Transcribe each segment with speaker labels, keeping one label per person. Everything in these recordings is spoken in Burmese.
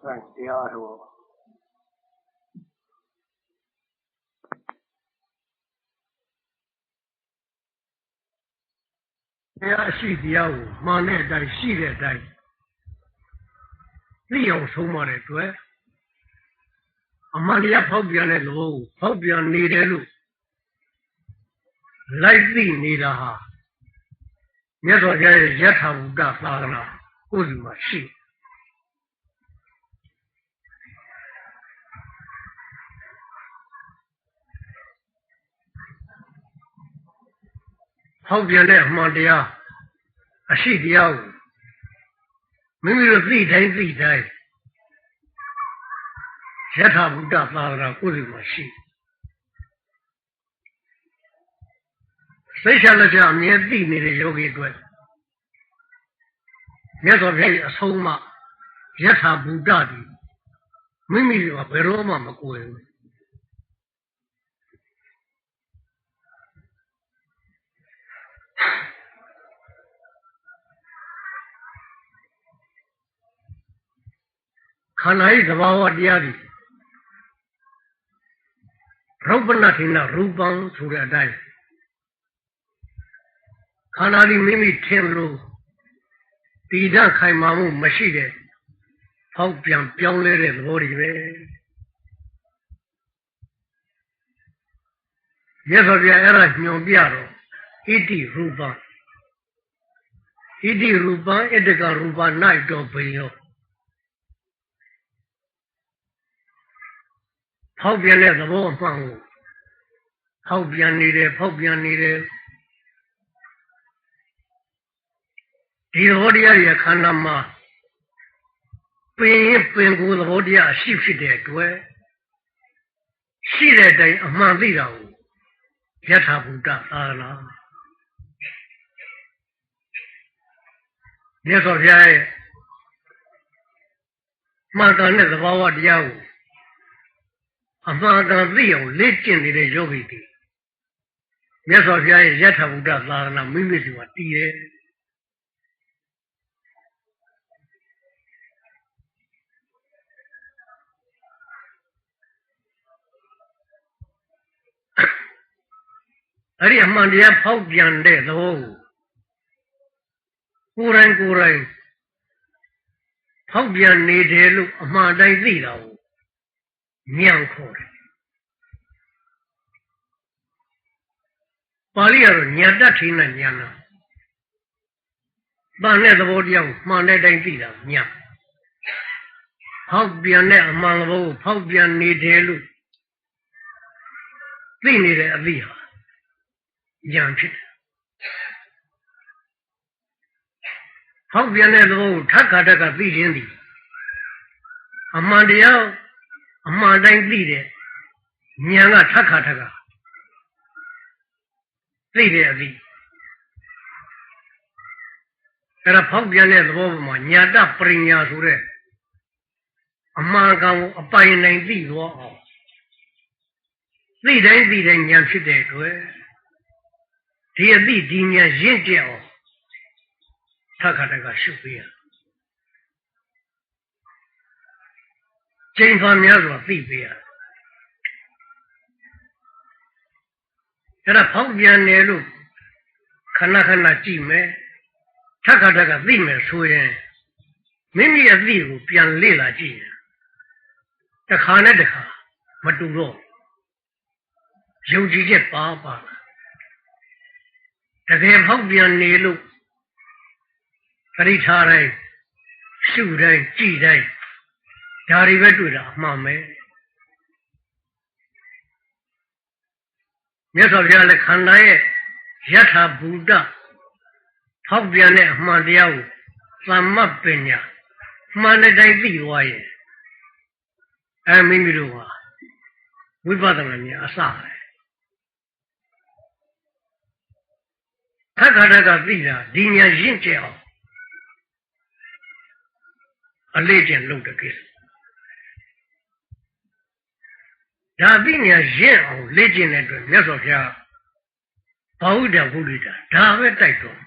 Speaker 1: ဆိုင်တရားတော်တရားရှိတရားကိုမှန်တဲ့အတိုင်းရှိတဲ့အတိုင်းသိအောင်ဆုံးမတဲ့အတွက်အမှန်တရားဖောက်ပြန်တဲ့လို့ဖောက်ပြန်နေတယ်လို့လိုက်သိနေတာဟာမြတ်စွာဘုရားရဲ့ယထာဘုဒ္ဓသာသနာကိုယ်စီမှာရှိတယ် ဟောက်ပြန်တဲ့အမှန်တရားအရှိတရားကိုမိမိတို့သိတိုင်းသိတိုင်းယထာဘုဒ္ဓသာသနာကိုယ်စီမှာရှိစိတ်ချလက်ချအမြဲသိနေတဲ့ယောဂီအတွက်မြတ်စွာဘုရားရဲ့အဆုံးအမယထာဘုဒ္ဓဒီမိမိတို့ကဘယ်တော့မှမကိုယ်ဘူး ခန္ဓာ၏သဘာဝတရားသည်ရုပ်ပနာထိနာရူပံဆိုတဲ့အတိုင်းခန္ဓာသည်မိမိထင်လို့တည်တတ်ခိုင်မာမှုမရှိတဲ့ဖောက်ပြန်ပြောင်းလဲတဲ့သဘောတွေပဲမြတ်စွာဘုရားအဲ့ဒါညွန်ပြတော့ဣတိရူပံဣတိရူပံဣတကရူပ၌တော့ဘယော ဖောက်ပြန်တဲ့သဘောအမှန်ကိုဖောက်ပြန်နေတယ်ဖောက်ပြန်နေတယ်ဒီသဘောတရားရဲ့ခန္ဓာမှာပင်ရင်ပင်ကိုယ်သဘောတရားရှိဖြစ်တဲ့အတွက်ရှိတဲ့အတိုင်းအမှန်သိတာကိုယထာဘုဒ္ဓသာသနာမြတ်စွာဘုရားရဲ့မှန်ကန်တဲ့သဘာဝတရားကို အမှန်ကန်သိအောင်လေ့ကျင့်နေတဲ့ယောဂီတွေမြတ်စွာဘုရားရဲ့ယထာဘုဒ္ဓသာသနာမိမိစီမှာတည်တယ်အဲ့ဒီအမှန်တရားဖောက်ပြန်တဲ့သဘောကိုကိုယ်တိုင်ကိုယ်တိုင်ဖောက်ပြန်နေတယ်လို့အမှန်တိုင်းသိတာကို ဉာဏ်ခေါ်တယ်ပါဠိကတော့ဉာဏ်တတ်ထိနဲ့ဉာဏ်လား။တန်တဲ့သဘောတရားကိုမှန်တဲ့တိုင်းသိတာဉာဏ်။ဖောက်ပြန်တဲ့အမှန်သဘောကိုဖောက်ပြန်နေတယ်လို့သိနေတဲ့အသိဟာဉာဏ်ဖြစ်တယ်။ဖောက်ပြန်တဲ့သဘောကိုထပ်ခါတက်ကသိခြင်းသည်အမှန်တရား အမှန်တိုင်းသိတဲ့ဉာဏ်ကထပ်ခါထက်ကသိတဲ့အသည့်အဲ့ဒါဖောက်ပြန်တဲ့သဘောပေါ်မှာညာတပရိညာဆိုတဲ့အမှန်ကန်ကိုအပိုင်နိုင်သိသွားအောင်သိတိုင်းသိတိုင်းဉာဏ်ဖြစ်တဲ့အတွက်ဒီအသည့်ဒီဉာဏ်ရင့်ကျက်အောင်ထပ်ခါတက်ကရှုပေးရ ချိန်ဖန်များစွာသိပေးရအဲ့ဒါဖောက်ပြန်တယ်လို့ခဏခဏကြည့်မယ်ထက်ခါထက်ကသိမယ်ဆိုရင်မိမိအသိကိုပြန်လေ့လာကြည့်ရင်တစ်ခါနဲ့တစ်ခါမတူတော့ယုံကြည်ချက်ပါပါတကယ်ဖောက်ပြန်နေလို့ပရိထားတိုင်းရှုတိုင်းကြည်တိုင်း ဒါတွေပဲတွေ့တာအမှန်ပဲမြတ်စွာဘုရားလည်းခန္ဓာရဲ့ယထာဘူတဖောက်ပြန်တဲ့အမှန်တရားကိုသမ္မပညာမှန်တဲ့တိုင်းသိသွားရဲ့အဲမိမိတို့ဟာဝိပဿနာများအစပဲခက်ခါတကသိတာဒီညာရင့်ကျက်အောင်အလေးကျင့်လုပ်တဲ့ကိစ္စ ဒါအသိဉာဏ်ရင့်အောင်လေ့ကျင့်တဲ့အတွက်မြတ်စွာဘုရားဘာဝုဒ္ဓဘုရိတာဒါပဲတိုက်တော့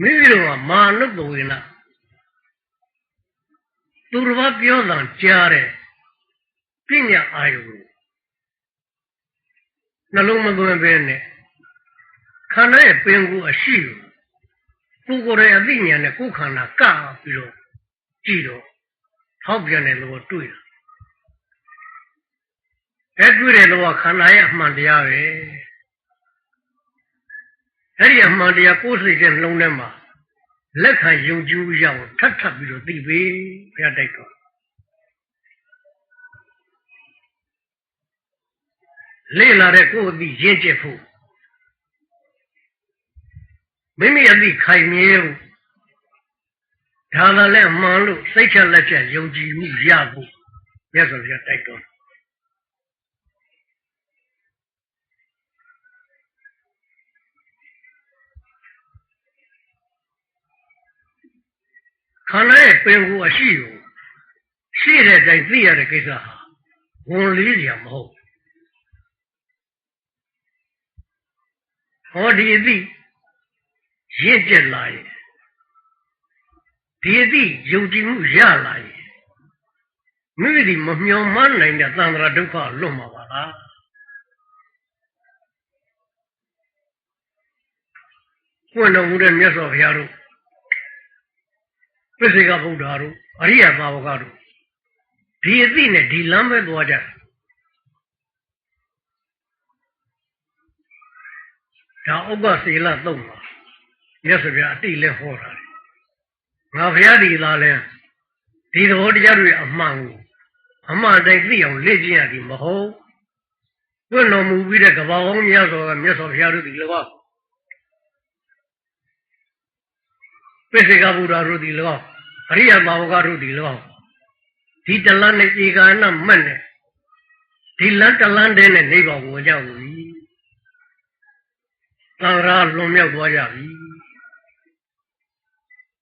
Speaker 1: မိမိတို့ကမာနုပဝေနသူတော်ဘာပြောတာကြားတဲ့ပညာအာယုနှလုံးမသွင်းဘဲနဲ့ န္ဓာရဲ့ပင်ကိုအရှိကိုကိုယ်ကိုယ်ရဲ့အသိဉာဏ်နဲ့ကိုယ်ခန္ဓာကပြီးတော့ကြည့်တော့ထောက်ပြန်တဲ့လောတွေ့တာအဲတွေ့တဲ့လောကခန္ဓာရဲ့အမှန်တရားပဲအဲ့ဒီအမှန်တရားကိုယ်စိတ်ရဲ့နှလုံးထဲမှာလက်ခံယုံကြည်ရအောင်ထပ်ထပ်ပြီးတော့သိပြီဘုရားတိုက်တော်လေ့လာတဲ့ကိုယ်အသိရင့်ကျက်ဖို့ မိမိအသိခိုင်မြဲဖို့ဒါကလည်းမှန်လို့စိတ်ချလက်ချက်ယုံကြည်မှုရဖို့မြတ်စွာဘုရားတိုက်တော်ခန္ဓာရဲ့ပင်ကိုအရှိကိုရှိတဲ့အတိုင်းသိရတဲ့ကိစ္စဟာဝန်လေးစရာမဟုတ်ဟောဒီအသိ ရင့်ကျက်လာရင်ဒီအသိယုံကြည်မှုရလာရင်မိမိဒီမမျော်မှန်းနိုင်တဲ့သံဃာဒုက္ခလွတ်မှာပါလားပွင့်တော်မူတဲ့မြတ်စွာဘုရားတို့ပစ္စေကဗုဒ္ဓတို့အရိယသာဝကတို့ဒီအသိနဲ့ဒီလမ်းပဲသွားကြဒါဥပ္ပစေလသုံးပါ မြတ်စွာဘုရားအတိလဲဟောတာငါဘုရားဒီလာလဲဒီသဘောတရားတွေအမှန်ကိုအမှန်တိုင်းသိအောင်လေ့ကျင့်ရသည်မဟုတ်တွန့်တော်မူပြီးတဲ့ကဘာအောင်မြတ်စွာကမြတ်စွာဘုရားတို့ဒီလောကပိစိကဗုဒ္ဓတို့ဒီလောအရိယဘာဝကတို့ဒီလောဒီတလန်းနဲ့ဧကာနမတ်နဲ့ဒီလန်းတလန်းတဲ့နဲ့နေပါကိုကြောက်ပြီသံဃာလွန်မြောက်သွားကြပြီ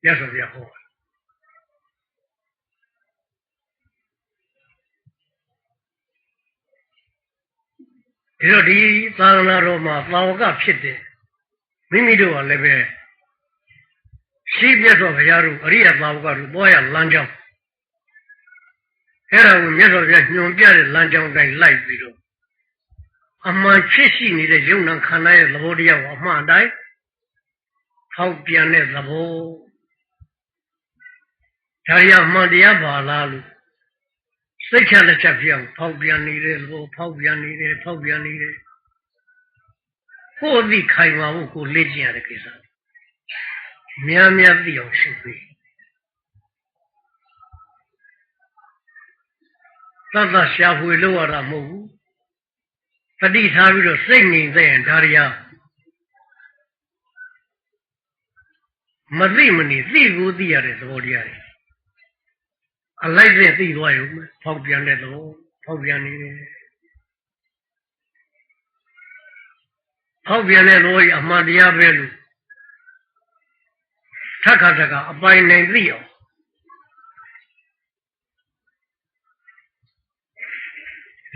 Speaker 1: ရသော်ပြဟောဒီတော့ဒီသာသနာတော်မှာသာဝကဖြစ်တဲ့မိမိတို့ကလည်းပဲရှိမြတ်စွာဘုရားတို့အရိယသာဝကတို့သွားရလမ်းကြောင်းအဲ့ဒါကိုမြတ်စွာဘုရားညွန်ပြတဲ့လမ်းကြောင်းတိုင်းလိုက်ပြီးတော့အမှန်ဖြစ်ရှိနေတဲ့ယုံနာခန္ဓာရဲ့သဘောတရားကိုအမှန်တိုင်းဟောက်ပြန်တဲ့သဘော ဒါရမှန်တရားပါလားလို့စိတ်ချလက်ချက်ပြောင်းဖောက်ပြန်နေတဲ့သဘောဖောက်ပြန်နေတယ်ဖောက်ပြန်နေတယ်ကိုယ်အသိခိုင်မာဖို့ကိုလေ့ကျင့်ရတဲ့ကိစ္စများများသိအောင်ရှုပေးသတ်သရှာဖွေလို့ရတာမဟုတ်ဘူးတတိထားပြီးတော့စိတ်ငြိမ်သက်ရင်ဒါရီယာမသိမနေသိကိုသိရတဲ့သဘောတရားတွေ အလိုက်နဲ့သိသွားရုံပဲဖောက်ပြန်တဲ့သဘောဖောက်ပြန်နေတယ်ဖောက်ပြန်တဲ့သဘောကြီးအမှန်တရားပဲလို့ထက်ခါထက်ခါအပိုင်နိုင်သိအောင်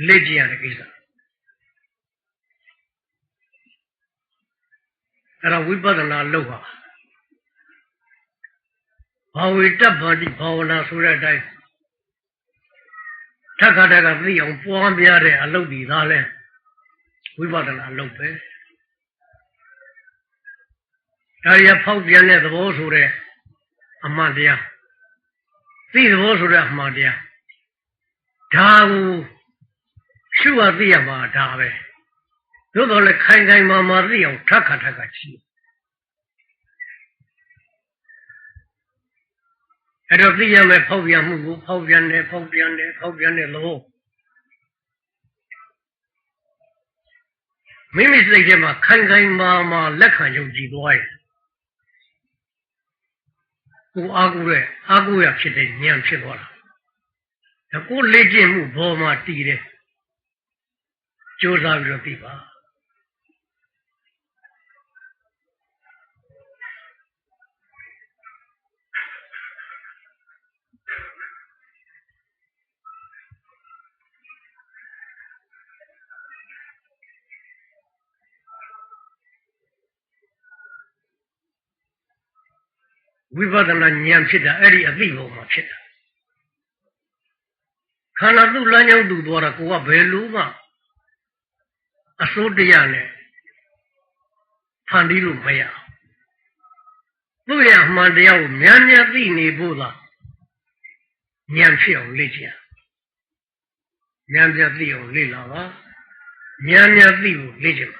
Speaker 1: လက်ကြည့်ရတဲ့ကိစ္စအဲ့ဒါဝိပဿနာလုပ်ပါ ဘာဝေတ္တဗန္တိဘာဝနာဆိုတဲ့အတိုင်းထက်ခါထက်ခါသိအောင်ပွားများတဲ့အလုပ်ဒီသားလဲဝိပဿနာလုပ်ပဲဒါရဖောက်ပြန်တဲ့သဘောဆိုတဲ့အမှန်တရားသိသဘောဆိုတဲ့အမှန်တရားဒါကိုရှုရသိရမှာဒါပဲသို့တော်လည်းခိုင်ခိုင်မာမာသိအောင်ထက်ခါထက်ခါရှိ အဲ့တော့သိရမယ်ဖောက်ပြန်မှုကိုဖောက်ပြန်တယ်ဖောက်ပြန်တယ်ဖောက်ပြန်တယ်လို့မိမိစိတ်ထဲမှာခိုင်ခိုင်မာမာလက်ခံယုံကြည်သွားရင်ကိုအားကိုးတဲ့အားကိုးရဖြစ်တဲ့ဉာဏ်ဖြစ်သွားတာဒါကိုလေ့ကျင့်မှုဘောမှာတည်တယ်ကြိုးစားပြီးတော့ပြီးပါ ဝိပဿနာဉာဏ်ဖြစ်တာအဲ့ဒီအသိပုံမှာဖြစ်တာခန္ဓာသူ့လမ်းကြောင်းသူသွားတာကိုကဘယ်လိုမှအစိုးတရားနဲ့ဖန်တီးလို့မရအောင်သူ့ရဲ့အမှန်တရားကိုများများသိနေဖို့သာဉာဏ်ဖြစ်အောင်လေ့ကျင့်များများသိအောင်လေ့လာပါများများသိဖို့လေ့ကျင့်ပါ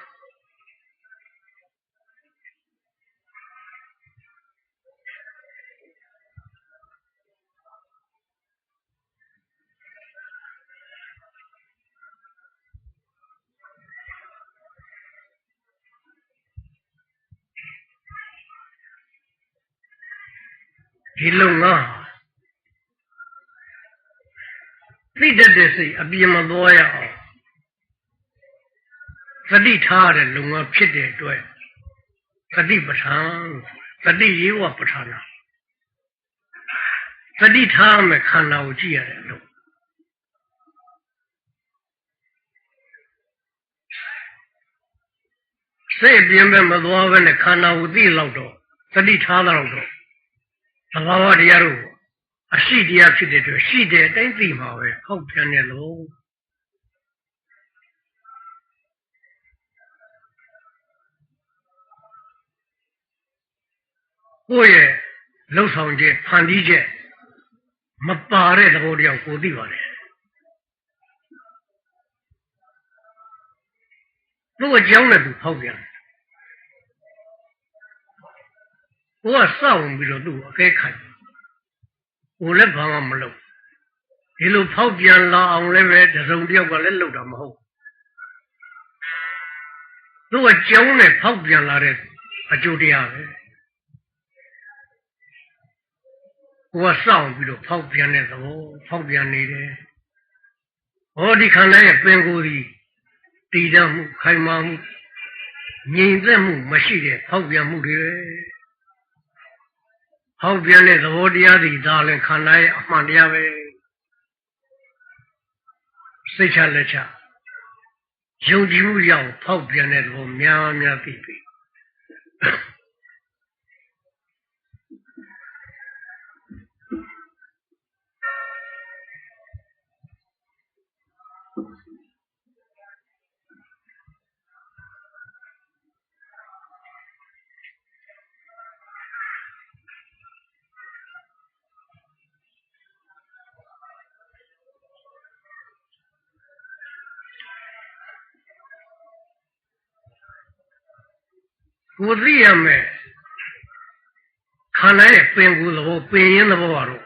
Speaker 1: ဒီလုံငါသိတတ်တဲ့စိတ်အပြင်းမသွားရအောင်သတိထားတဲ့လုံငါဖြစ်တဲ့အတွက်သတိပဋ္ဌာန်သတိရေးဝပဋ္ဌာနာသတိထားမယ်ခန္ဓာကိုကြည့်ရတယ်လို့စိတ်အပြင်းပဲမသွားဘဲနဲ့ခန္ဓာကိုသိလောက်တော့သတိထားတော့တော့ သဘာဝတရားတို့အရှိတရားဖြစ်တဲ့အတွက်ရှိတဲ့အတိုင်းသိမှာပဲဟောက်ပြန်တယ်လို့ကိုယ့်ရဲ့လှုပ်ဆောင်ချက်ဖန်တီးချက်မပါတဲ့သဘောတရားကိုသိပါတယ်သူ့အကြောင်းနဲ့သူဖောက်ပြန်တယ် ကိုကစောင့်ပြီးတော့သူ့ကိုအကဲခတ်ကိုလည်းဘာမှမလုပ်ဒီလိုဖောက်ပြန်လာအောင်လည်းပဲတစုံတစ်ယောက်ကလည်းလုပ်တာမဟုတ်သူ့အကြောင်းနဲ့ဖောက်ပြန်လာတဲ့အကျိုးတရားပဲကိုကစောင့်ပြီးတော့ဖောက်ပြန်တဲ့သဘောဖောက်ပြန်နေတယ်ဟောဒီခန္ဓာရဲ့ပင်ကိုယ်ဒီတည်တတ်မှုခိုင်မာမှုငြိမ်သက်မှုမရှိတဲ့ဖောက်ပြန်မှုတွေပဲ ဟောက်ပြန်တဲ့သဘောတရားတွေဒါလည်းခန္ဓာရဲ့အမှန်တရားပဲစိတ်ချလက်ချယုံကြည်မှုရောက်ဖောက်ပြန်တဲ့သဘောများများသိပြီ ကိုသိရမယ်ခန္ဓာရဲ့ပင်ကိုယ်သဘောပင်ရင်းသဘောကတော့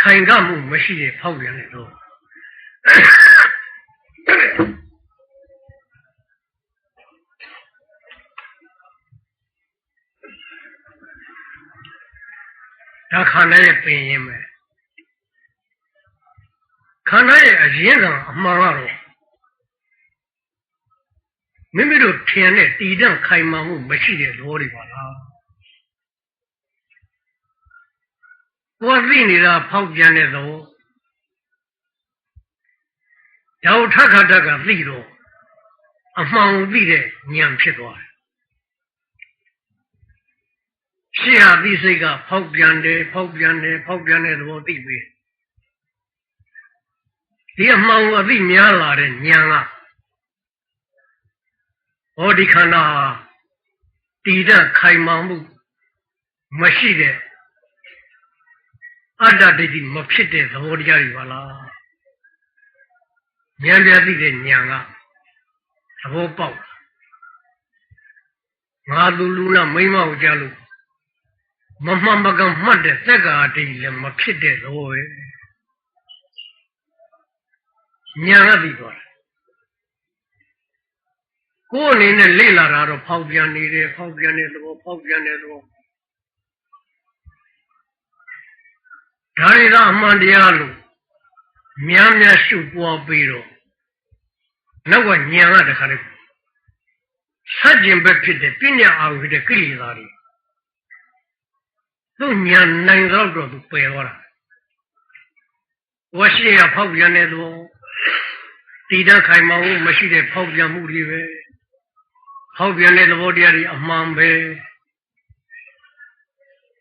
Speaker 1: ခိုင်ကမှုမရှိတဲ့ဖောက်ပြန်တဲ့တော့ဒါခန္ဓာရဲ့ပင်ရင်းပဲခန္ဓာရဲ့အရင်းကအမှန်ကတော့ မိမိတို့ထင်တဲ့တည်တံ့ခိုင်မာမှုမရှိတဲ့သဘောတွေပါလားကိုယ်သိနေတာဖောက်ပြန်တဲ့သဘောဒါကိုထက်ခါတက်ကသိတော့အမှန်ကိုသိတဲ့ဉာဏ်ဖြစ်သွားတယ်ရှေ့ဟာသိစိတ်ကဖောက်ပြန်တယ်ဖောက်ပြန်တယ်ဖောက်ပြန်တဲ့သဘောသိပြီဒီအမှန်ကိုအသိများလာတဲ့ဉာဏ်က ဟောဒီခန္ဓာတည်တဲ့ခိုင်မာမှုမရှိတဲ့အတ္တဒိဋ္ဌိမဖြစ်တဲ့သဘောတရားတွေပါလားဉာဏ်ပြသိတဲ့ဉာဏ်ကသဘောပေါက်ငါသူလူနာမိမ့်မကိုကြလို့မမှန်မကန်မှတ်တဲ့သက္ကာဒိဋ္ဌိလည်းမဖြစ်တဲ့သဘောပဲဉာဏ်ကသိသွားတယ် ကိုယ်အနေနဲ့လေ့လာတာတော့ဖောက်ပြန်နေတယ်ဖောက်ပြန်တဲ့သဘောဖောက်ပြန်တဲ့သဘောဒါတွေကအမှန်တရားလို့များများရှုပွားပြီးတော့နောက်ကညံကတခါလေဆက်ကျင်ဘက်ဖြစ်တဲ့ပညာအာရုံဖြစ်တဲ့ကိလေသာတွေသူညံနိုင်တော့တော့သူပယ်သွားတာဝရှိရဖောက်ပြန်တဲ့သဘောတည်တတ်ခိုင်မာမှုမရှိတဲ့ဖောက်ပြန်မှုတွေပဲ ဟောက်ပြန်တဲ့သဘောတရားတွေအမှန်ပဲ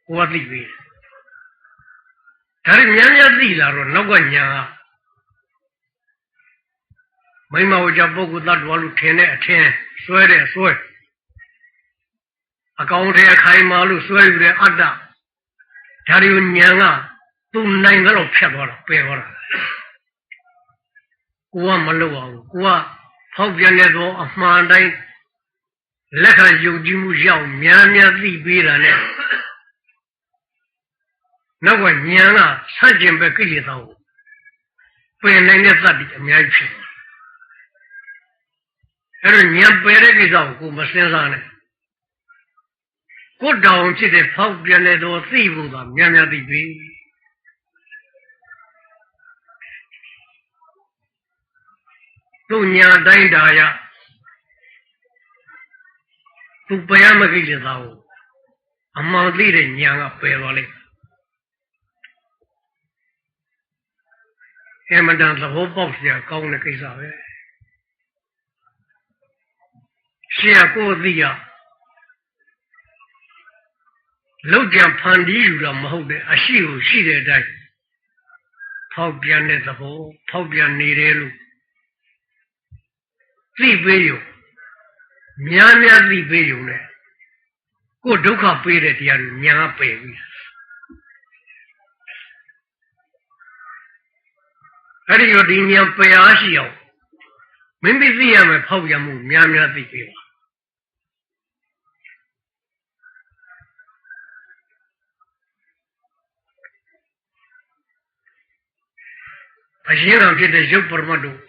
Speaker 1: ကိုယ်ကသိပြီဒါရီများများသိလာတော့နောက်ကညာမိမဝကြပုဂ္ဂိုလ်တ attva လို့ထင်တဲ့အထင်ဆွဲတဲ့ဆွဲအကောင်ထဲခိုင်မာလို့ဆွဲယူတဲ့အတ္တဒါရီညာကသူနိုင်တယ်လို့ဖြတ်သွားတာပယ်သွားတာကိုကမလုပ်အောင်ကိုကဖောက်ပြန်တဲ့သောအမှန်တိုင်း လက်ခံယုံကြည်မှုရောက်များများသိပေးတာနဲ့နောက်ကညံကဆန့်ကျင်ဘက်ကိလေသာကိုပယ်နိုင်တဲ့သတ္တိအများကြီးဖြစ်တယ်အဲ့တော့ညံပယ်တဲ့ကိစ္စကိုကိုမစင်စားနဲ့ကိုတောင်ဖြစ်တဲ့ဖောက်ပြန်တဲ့သောသိဖို့ကများများသိပြီသူညာတိုင်းတာရ သူပယ်ရမကိလေသာကိုအမှန်သိတဲ့ညာကပယ်သွားလိမ့်အမှန်တန်သဘောပေါက်စရာကောင်းတဲ့ကိစ္စပဲရှင်ကကိုယ်သိရလောက်ကြံဖန်တီးယူတာမဟုတ်တဲ့အရှိကိုရှိတဲ့အတိုင်းဖောက်ပြန်တဲ့သဘောဖောက်ပြန်နေတယ်လို့သိပေးရုံ များများသိပေးရုံနဲ့ကိုဒုက္ခပေးတဲ့တရားတွေညာပယ်ပြီအဲ့ဒီတော့ဒီညာပယ်အားရှိအောင်မင်းသိရမယ်ဖောက်ပြန်မှုများများသိပေးပါအရင်ကဖြစ်တဲ့ရုပ်ပရမတ်တို့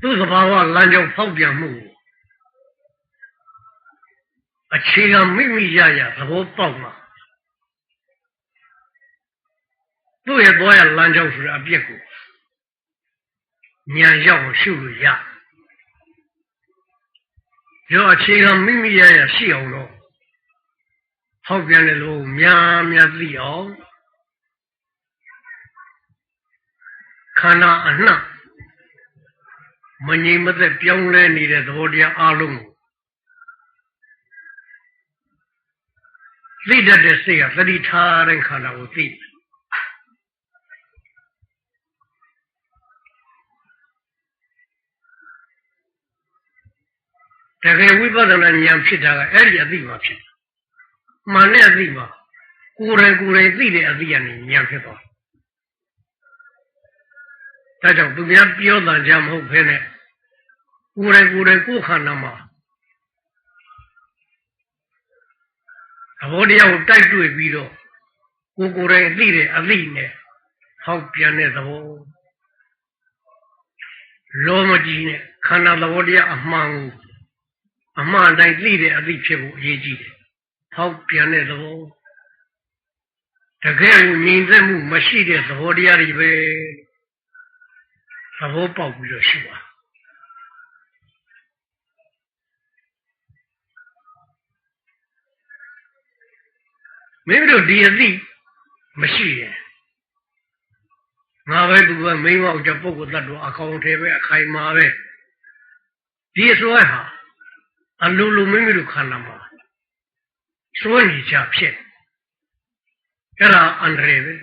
Speaker 1: သူ့သဘာဝလမ်းကြောင်းဖောက်ပြန်မှု အခြေခံမိမိရရသဘောပေါက်မှာသူ့ရဲ့ဘောရလမ်းကြောင်းဆိုတဲ့အပြစ်ကိုဉာဏ်ရောက်ရှုလို့ရရောအခြေခံမိမိရရရှိအောင်တော့ဟောက်ပြန်တယ်လို့များများသိအောင်ခန္ဓာအနှံ့မငြိမ်မသက်ပြောင်းလဲနေတဲ့သဘောတရားအလုံးကို သိတတ်တဲ့စိတ်ကသတိထားတဲ့ခန္ဓာကိုသိတကယ်ဝိပဿနာဉာဏ်ဖြစ်တာကအဲ့ဒီအသိမှဖြစ်မှန်တဲ့အသိမှကိုယ်တိုင်ကိုယ်တိုင်သိတဲ့အသိကနေဉာဏ်ဖြစ်သွားဒါကြောင့်သူများပြောတာကြမဟုတ်ဘဲနဲ့ကိုယ်တိုင်ကိုယ်တိုင်ကိုယ်ခန္ဓာမှာသ ဘောတရားကိုတိုက်တွေ့ပြီးတော့ကိုယ်ကိုယ်တိုင်သိတဲ့အသိနဲ့ဟောက်ပြန်တဲ့သဘောလောမကြီးနဲ့ခန္ဓာသဘောတရားအမှန်ကိုအမှန်တိုင်းသိတဲ့အသိဖြစ်ဖို့အရေးကြီးတယ်ဟောက်ပြန်တဲ့သဘောတကယ်ကိုငြိမ်သက်မှုမရှိတဲ့သဘောတရားတွေပဲသဘောပေါက်ပြီးတော့ရှိပါ မင်းတို့ဒီအသိမရှိရင်ငါပဲသူကမိန်းမောက်ကြပုဂ္ဂိုလ်တ attva အကောင်ထဲပဲအခိုင်မာပဲဒီအစွဲဟာအလိုလိုမိမိတို့ခန္ဓာမှာစွဲနေကြဖြစ်အဲ့ဒါအန္တရာယ်ပဲ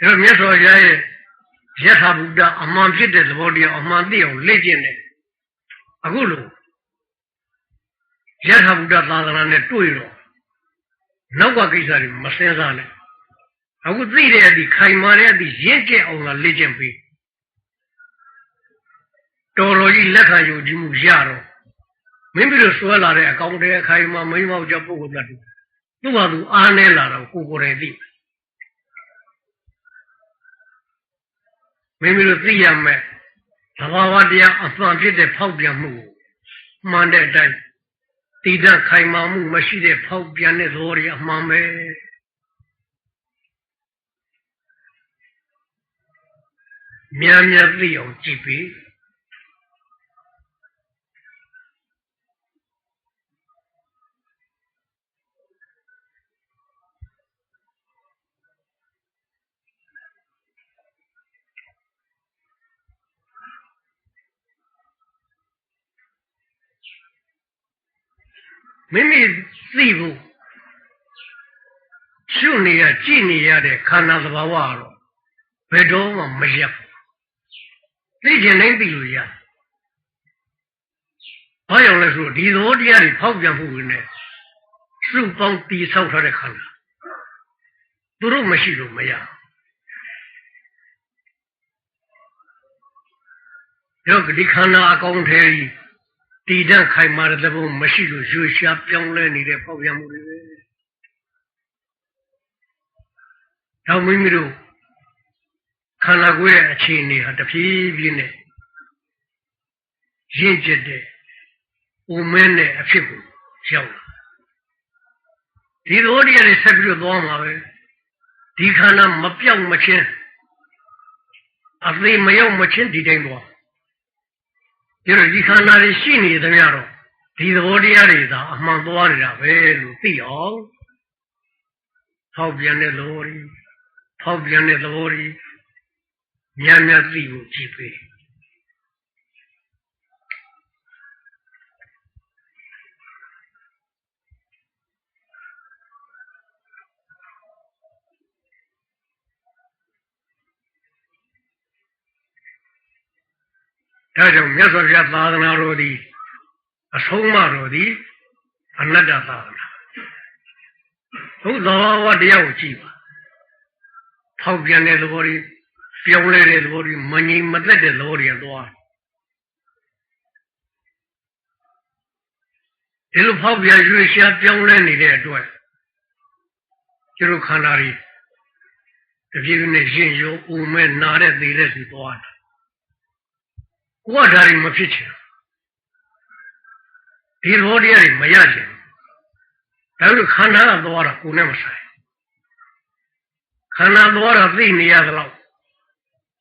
Speaker 1: အဲ့တော့မြတ်စွာဘုရားရဲ့ယထာဘုဒ္ဓအမှန်ဖြစ်တဲ့သဘောတရားအမှန်သိအောင်လေ့ကျင့်တယ်အခုလိုယထာဘုဒ္ဓသာသနာနဲ့တွေ့တော့ နောက်ကကိစ္စတွေမစင်စားနဲ့အခုသိတဲ့အသည့်ခိုင်မာတဲ့အသည့်ရင့်ကျက်အောင်လာလေ့ကျင့်ပြီးတော်တော်ကြီးလက်ခံယူကြည့်မှုရတော့မင်းပြီးတော့ဆွဲလာတဲ့အကောင်တည်းခိုင်မာမိမောက်ကြပုဂ္ဂိုလ်တ attva သူ့ဘာသူအားနေလာတော့ကိုကိုယ်တိုင်သိမိမိတို့သိရမယ်သဘာဝတရားအမှန်ဖြစ်တဲ့ဖောက်ပြန်မှုမှန်တဲ့အတိုင်း တည်တဲ့ခိုင်မာမှုမရှိတဲ့ဖောက်ပြန်တဲ့သဘောတွေအမှန်ပဲမြန်မြန်သိအောင်ကြည့်ပြီး မိမိသိဖို့ရှုနေရကြည့်နေရတဲ့ခန္ဓာသဘာဝကတော့ဘယ်တော့မှမရက်ဘူးသိကျင်နိုင်ပြီလို့ရဘာကြောင့်လဲဆိုတော့ဒီသဘောတရားတွေဖောက်ပြန်မှုတွေနဲ့စုပေါင်းတည်ဆောက်ထားတဲ့ခန္ဓာသူတို့မရှိလို့မရရောဒီခန္ဓာအကောင်ထဲကြီး တည်တံ့ခိုင်မာတဲ့သဘောမရှိလို့ရွှေရှားပြောင်းလဲနေတဲ့ဖောက်ပြန်မှုတွေပဲတော့မိမိတို့ခန္ဓာကိုယ်ရဲ့အခြေအနေဟာတဖြည်းဖြည်းနဲ့ရင့်ကျက်တဲ့ဦးမင်းနဲ့အဖြစ်ကိုရောက်လာဒီလိုတရားတွေဆက်ပြီးတော့သွားမှာပဲဒီခန္ဓာမပြောက်မချင်းအသေးမရောက်မချင်းဒီတိုင်းသွား ဒီတော့ဒီခန္ဓာတွေရှိနေသမျှတော့ဒီသဘောတရားတွေသာအမှန်သွားနေတာပဲလို့သိအောင်ဖောက်ပြန်တဲ့သဘောတွေဖောက်ပြန်တဲ့သဘောတွေများများသိဖို့ကြည့်ပေး ဒါကြောင့်မြတ်စွာဘုရားသာသနာတော်သည်အဆုံးအမတော်သည်အနတ္တသာသနာဟုတ်သောဝတရားကိုကြည့်ပါဖောက်ပြန်တဲ့သဘောတွေပြောင်းလဲတဲ့သဘောတွေမငြိမ်မသက်တဲ့သဘောတွေသွားဒီလိုဖောက်ပြန်ရွှေ့ရှားပြောင်းလဲနေတဲ့အတွက်ကျတို့ခန္ဓာတွေတပြေးနဲ့ရှင်ရုံဦးမဲ့နာတဲ့သေးတဲ့စီသွားတာ ကိုကဒါတွေမဖြစ်ချင်ဒီလိုတရားတွေမရချင်ဒါလို့ခန္ဓာကသွားတာကိုယ်နဲ့မဆိုင်ခန္ဓာသွားတာသိနေရသလောက်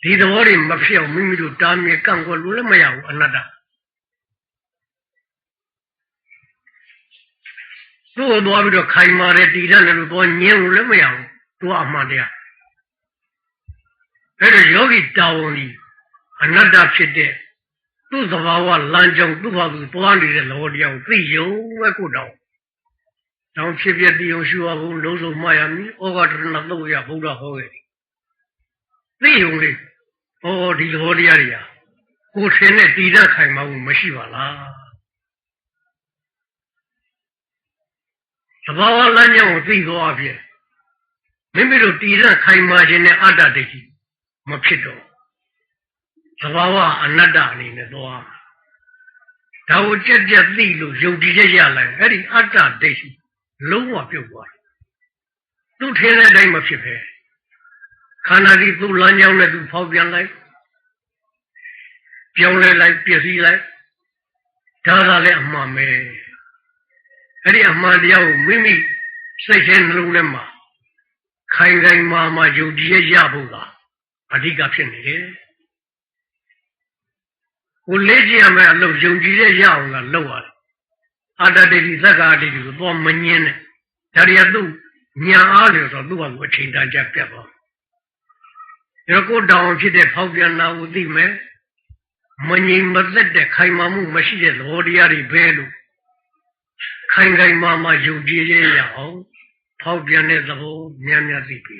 Speaker 1: ဒီသဘောတွေမဖြစ်အောင်မိမိတို့တားမြဲကန့်ကွက်လို့လည်းမရဘူးအနတ္တသူ့ကိုသွားပြီးတော့ခိုင်မာတဲ့တည်တတ်တယ်လို့သွားညင်းလို့လည်းမရဘူးသူကအမှန်တရားအဲ့တော့ယောဂီတာဝန်ကြီးအနတ္တဖြစ်တဲ့ သူ့သဘာဝလမ်းကြောင်းသူ့ဘာသူသွားနေတဲ့သဘောတရားကိုသိယုံပဲကိုတောင်းတောင်းဖြစ်ပြတည်ုံရှုရဘူးလုံးစုံမှားရမည်ဩဃတရဏသုတ်ရဘုရားဟောခဲ့တယ်သိယုံလေဩဒီသဘောတရားတွေဟာကိုယ်ထင်တဲ့တည်တတ်ခိုင်မာမှုမရှိပါလားသဘာဝလမ်းကြောင်းကိုသိသွားအဖြစ်မိမိတို့တည်တတ်ခိုင်မာခြင်းနဲ့အတ္တဒိဋ္ဌိမဖြစ်တော့ သဘာဝအနတ္တအနေနဲ့သွားဒါကိုကြက်ကြက်သိလို့ယုံကြည်ချက်ရလိုက်အဲ့ဒီအတ္တဒိဋ္ဌိလုံးဝပြုတ်သွားတယ်သူထင်တဲ့အတိုင်းမဖြစ်ပဲခန္ဓာဒီသူ့လမ်းကြောင်းနဲ့သူဖောက်ပြန်လိုက်ပြောင်းလဲလိုက်ပြည့်စည်လိုက်ဒါကလည်းအမှန်ပဲအဲ့ဒီအမှန်တရားကိုမိမိစိတ်ထဲနှလုံးထဲမှာခိုင်ခိုင်မာမာယုံကြည်ရဖို့ကအဓိကဖြစ်နေတယ် ကိုလေ့ကျင့်ရမယ်အလုပ်ယုံကြည်ရရအောင်လားလုပ်ရတယ်အာတတိသက္ကာတိကိုတော့မငင်းနဲ့ဒါရီကသူ့ညာအားလို့ဆိုတော့သူ့ဟာကိုအချိန်တန်ကြပြတ်သွားဒါကိုတောင်ဖြစ်တဲ့ဖောက်ပြန်လာကိုသိမယ်မငြိမ်မသက်တဲ့ခိုင်မာမှုမရှိတဲ့သဘောတရားတွေပဲလို့ခိုင်ခိုင်မာမာယုံကြည်ရရအောင်ဖောက်ပြန်တဲ့သဘောများများသိပြီ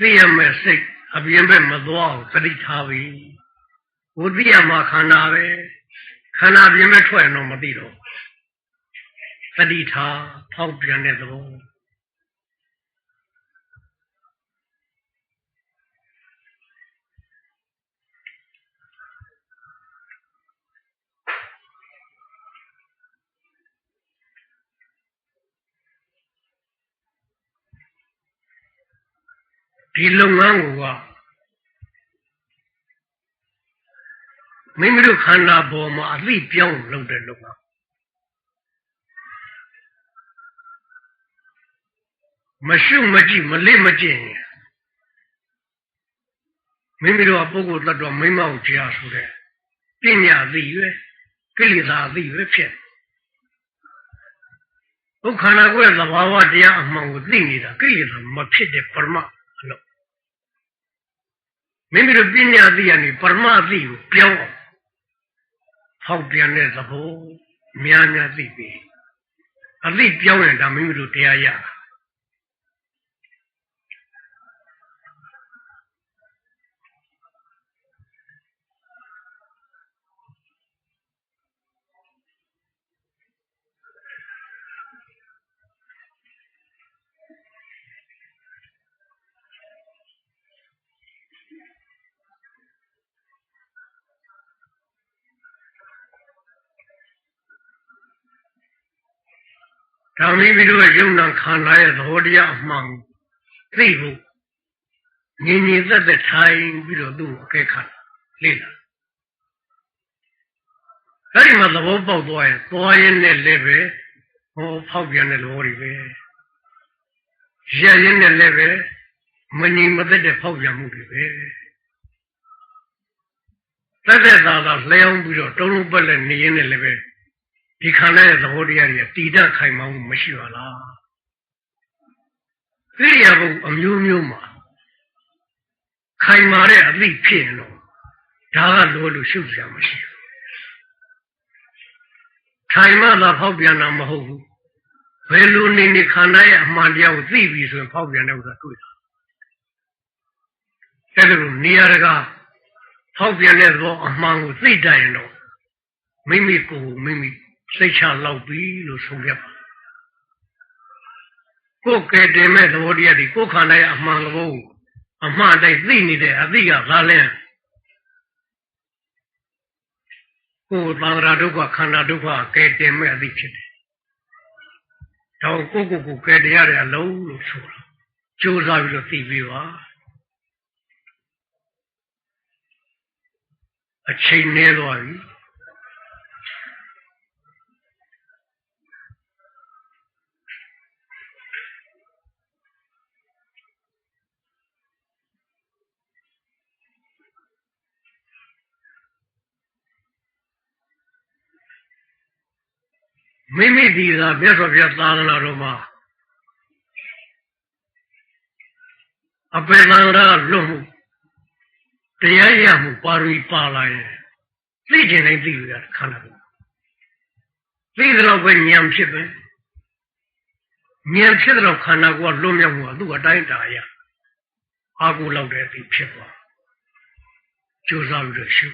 Speaker 1: သိရမယ်စိတ်အပြင်ဘက်မသွားအောင်သတိထားပြီဝိသိယမှာခန္ဓာပဲခန္ဓာပြင်မဲ့ထွက်ရင်တော့မသိတော့သတိထားဖောက်ပြန်တဲ့သဘော ဒီလုပ်ငန်းကိုကမိမိတို့ခန္ဓာပေါ်မှာအသိပြောင်းလုပ်တဲ့လုပ်ငန်းမရှုမကြည့်မလေးမကျင့်ရင်မိမိတို့ကပုဂ္ဂိုလ်တ attva မိမကိုကြားဆိုတဲ့ပညာသိရွယ်ကိလေသာသိရွယ်ဖြစ်ဥဒုက္ခနာကိုယ်သဘာဝတရားအမှန်ကိုသိနေတာကိလေသာမဖြစ်တဲ့ပရမအလို့ မိမိတို့ပညာသိရနေပရမအသိကိုပြောင်းအောင်ဟောက်ပြန်တဲ့သဘောများများသိပြီအသိပြောင်းရင်ဒါမိမိတို့တရားရတာ ဒါမိမိတို့ရဲ့ယုံနာခန္ဓာရဲ့သဘောတရားအမှန်သိဖို့ငြင်းငြင်းသက်သက်ထိုင်ပြီးတော့သူ့ကိုအကဲခတ်လေ့လာအဲ့ဒီမှာသဘောပေါက်သွားရင်သွားရင်လည်းလည်းပဲဟောဖောက်ပြန်တဲ့သဘောတွေပဲရရင်လည်းလည်းပဲမငြိမ်မသက်တဲ့ဖောက်ပြန်မှုတွေပဲသက်သက်သာသာလျှောင်းပြီးတော့တုံးလုံးပက်လက်နေရင်လည်းပဲ ဒီခန္ဓာရဲ့သဘောတရားတွေကတည်တတ်ခိုင်မာမှုမရှိပါလားဣရိယာပုအမျိုးမျိုးမှာခိုင်မာတဲ့အသိဖြစ်ရင်တော့ဒါကလိုလို့ရှုစရာမရှိဘူးခိုင်မာတာဖောက်ပြန်တာမဟုတ်ဘူးဘယ်လိုနေနေခန္ဓာရဲ့အမှန်တရားကိုသိပြီဆိုရင်ဖောက်ပြန်တဲ့ဥစ္စာတွေ့တာအဲ့ဒါလိုနေရာတကာဖောက်ပြန်တဲ့သဘောအမှန်ကိုသိတတ်ရင်တော့မိမိကိုယ်မိမိ စိတ်ချလောက်ပြီလို့ဆုံးဖြတ်ပါကိုယ်ကဲတင်မဲ့သဘောတရားဒီကိုယ်ခန္ဓာရဲ့အမှန်သဘောကိုအမှန်တိုင်းသိနေတဲ့အသိကဘာလဲကိုယ်သံဃာဒုက္ခခန္ဓာဒုက္ခကဲတင်မဲ့အသိဖြစ်တယ်။ဒါကိုကိုယ်ကိုယ်ကိုကဲတရားတဲ့အလုံးလို့ဆိုတာကြိုးစားပြီးတော့သိပြီးပါအချိန်နည်းသွားပြီ။ မိမိဒီသာမြတ်စွာဘုရားသာသနာတော်မှာအပေသံဃာလွတ်မှုတရားရမှုပါရမီပါလာရင်သိကျင်တိုင်းသိရတာခန္ဓာကိုသိတော့ပဲဉာဏ်ဖြစ်ပဲဉာဏ်ဖြစ်တော့ခန္ဓာကိုလွတ်မြောက်မှုကသူ့အတိုင်းတာရအာကိုလောက်တဲ့အသိဖြစ်သွားကြိုးစားပြီးတော့ရှု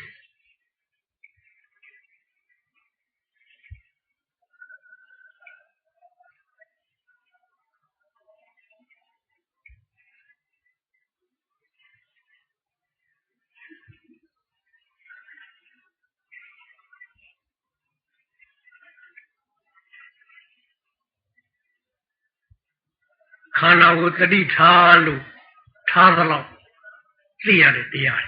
Speaker 1: ခန္ဓာကိုတတိထားလို့ထားသလောက်သိရတယ်တရား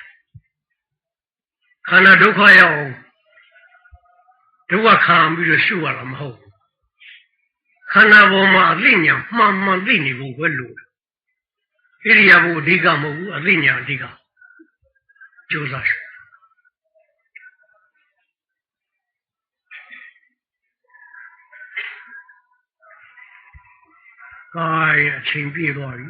Speaker 1: ခန္ဓာဒုက္ခရောက်အောင်ဒုက္ခခံပြီးတော့ရှုရတာမဟုတ်ဘူးခန္ဓာပေါ်မှာအသိဉာဏ်မှန်မှန်သိနေဖို့ပဲလို့ဣရိယာပုအဓိကမဟုတ်ဘူးအသိဉာဏ်အဓိကကြိုးစားရှု ကာယအချိန်ပြည့်သွားပြီ